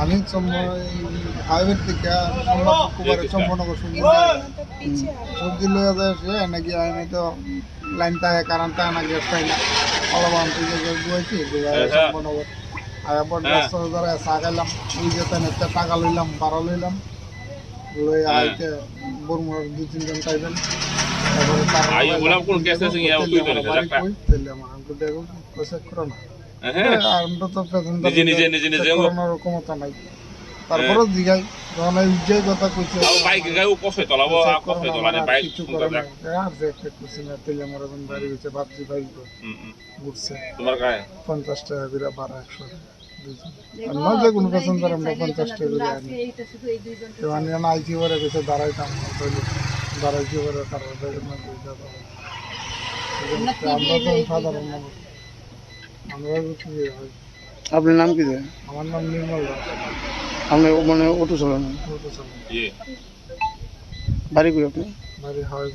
আমি হাইওয়ের থেকে কুমারে চম্পনগর সবজি সবজি লয়ে যায় সে নাকি আমি তো লাইন তাহে কারণ তাহে না গ্যাস পাই না অলবান থেকে গুয়াইছি চম্পনগর আয়াপর রাস্তা ধরে চা খাইলাম ওই যে একটা টাকা লইলাম বারো লইলাম। লই আইতে বরমুড়ার দুই তিনজন পাইবেন। তারপরে তার বললাম কোন গ্যাস আছে ইয়া তো দেখো কইছে করো না হ্যাঁ আমরা তো নিজে নিজে নিজে নিজে। ক্ষমতা নাই। তারপরে জিগাই যখন এই যে কথা কইছে। বাইক গাও কষ্ট তলাবো কষ্ট তলানে বাইক সুন্দর করে না দেখ। আর যে একটা কুসি না তেলে আমার এখন বাড়ি গেছে ভাবছি ভাই। ঘুরছে। তোমার গায়ে? টাকা করে বারো একশো দুইজন। যে কোনো প্যাসেঞ্জার আমরা পঞ্চাশ টাকা করে আনি। তো আমি এখন আইসি করে গেছে দাঁড়াইতাম দাঁড়াইছি করে হবে। আমরা তো সাধারণ মানুষ। আমরা হয় আপনার নাম কি আমার নাম নির্মল দাস। আপনি মানে অটো চালান? বাড়ি কই আপনি? বাড়ি হাওয়াই